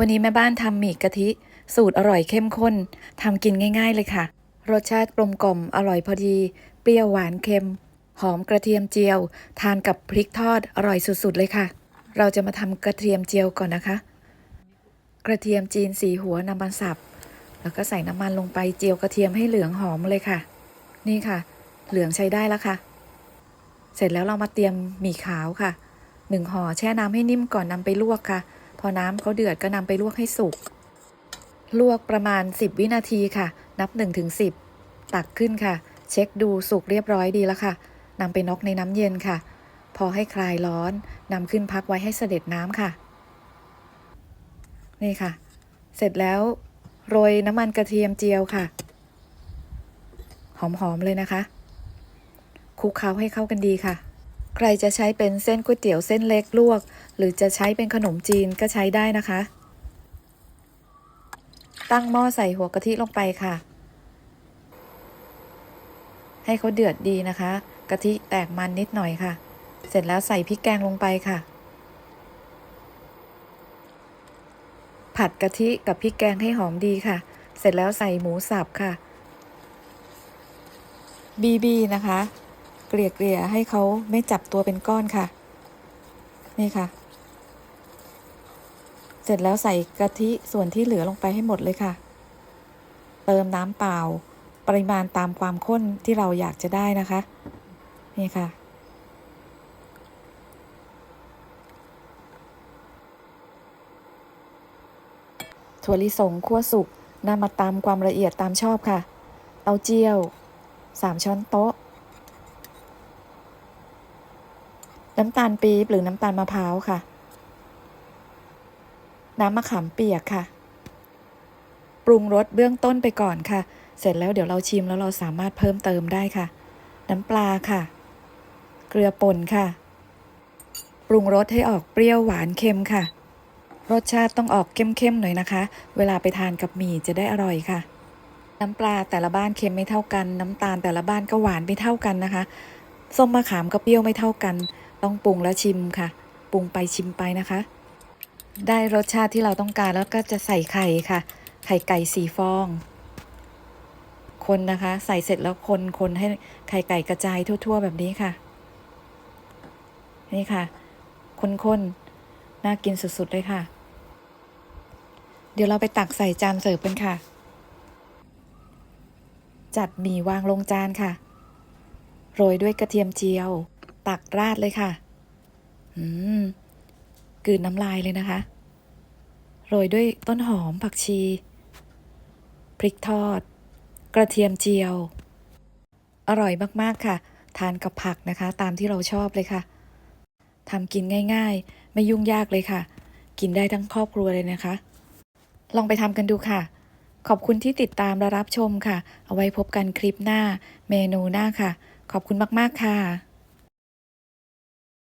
วันนี้แม่บ้านทำหมี่กะทิ สูตรอร่อยเข้มข้นทำกินง่าย ๆ เลยค่ะ รสชาติกลมกล่อมอร่อยพอดี เปรี้ยวหวานเค็ม หอมกระเทียมเจียว ทานกับพริกทอดอร่อยสุดๆเลยค่ะ เราจะมาทำกระเทียมเจียวก่อนนะคะ กระเทียมจีนสีหัวนำมาสับ แล้วก็ใส่น้ำมันลงไปเจียวกระเทียมให้เหลืองหอมเลยค่ะ นี่ค่ะ เหลืองใช้ได้แล้วค่ะ เสร็จแล้วเรามาเตรียมหมี่ขาวค่ะหนึ่งห่อแช่น้ำให้นิ่มก่อนนำไปลวกค่ะ พอน้ำเขาเดือดก็นำไปลวกให้สุก ลวกประมาณ 10 วินาทีค่ะ นับ1ถึง10ตักขึ้นค่ะ เช็คดูสุกเรียบร้อยดีแล้วค่ะนำไปนอกในน้ำเย็นค่ะ พอให้คลายร้อนนำขึ้นพักไว้ให้เสด็จน้ำค่ะ นี่ค่ะ เสร็จแล้วโรยน้ำมันกระเทียมเจียวค่ะ หอมๆเลยนะคะ คลุกเคล้าให้เข้ากันดีค่ะ ใครจะใช้เป็นเส้นก๋วยเตี๋ยวเส้นเล็กลวก หรือจะใช้เป็นขนมจีนก็ใช้ได้นะคะ ตั้งหม้อใส่หัวกะทิลงไปค่ะ ให้เขาเดือดดีนะคะ กะทิแตกมันนิดหน่อยค่ะ เสร็จแล้วใส่พริกแกงลงไปค่ะ ผัดกะทิกับพริกแกงให้หอมดีค่ะ เสร็จแล้วใส่หมูสับค่ะบีบีนะคะ เกลี่ยเกลี่ยให้เขาไม่จับตัวเป็นก้อนค่ะ นี่ค่ะ เสร็จแล้วใส่กะทิส่วนที่เหลือลงไปให้หมดเลยค่ะ เติมน้ำเปล่า ปริมาณตามความข้นที่เราอยากจะได้นะคะ นี่ค่ะถั่วลิสงคั่วสุกนำมาตามความละเอียดตามชอบค่ะ เต้าเจี้ยว 3 ช้อนโต๊ะ น้ำตาลปี๊บหรือน้ำตาลมะพร้าวค่ะ น้ำมะขามเปียกค่ะ ปรุงรสเบื้องต้นไปก่อนค่ะ เสร็จแล้วเดี๋ยวเราชิมแล้วเราสามารถเพิ่มเติมได้ค่ะ น้ำปลาค่ะ เกลือป่นค่ะ ปรุงรสให้ออกเปรี้ยวหวานเค็มค่ะ รสชาติต้องออกเข้มๆหน่อยนะคะ เวลาไปทานกับหมี่จะได้อร่อยค่ะน้ำปลาแต่ละบ้านเค็มไม่เท่ากัน น้ำตาลแต่ละบ้านก็หวานไม่เท่ากันนะคะ ส้มมะขามก็เปรี้ยวไม่เท่ากัน ต้องปรุงแล้วชิมค่ะ ปรุงไปชิมไปนะคะ ได้รสชาติที่เราต้องการแล้วก็จะใส่ไข่ค่ะ ไข่ไก่สีฟอง คนนะคะ ใส่เสร็จแล้วคนคนให้ไข่ไก่กระจายทั่ว ๆ แบบนี้ค่ะ นี่ค่ะ คนๆ น่ากินสุด ๆ เลยค่ะ เดี๋ยวเราไปตักใส่จานเสิร์ฟกันค่ะ จัดหมี่วางลงจานค่ะ โรยด้วยกระเทียมเจียว ตักราดเลยค่ะ อืมกืนน้ำลายเลยนะคะ โรยด้วยต้นหอมผักชี พริกทอด กระเทียมเจียว อร่อยมากๆค่ะ ทานกับผักนะคะ ตามที่เราชอบเลยค่ะทำกินง่าย ๆ ไม่ยุ่งยากเลยค่ะ กินได้ทั้งครอบครัวเลยนะคะ ลองไปทำกันดูค่ะ ขอบคุณที่ติดตามและรับชมค่ะ เอาไว้พบกันคลิปหน้า เมนูหน้าค่ะ ขอบคุณมากๆค่ะ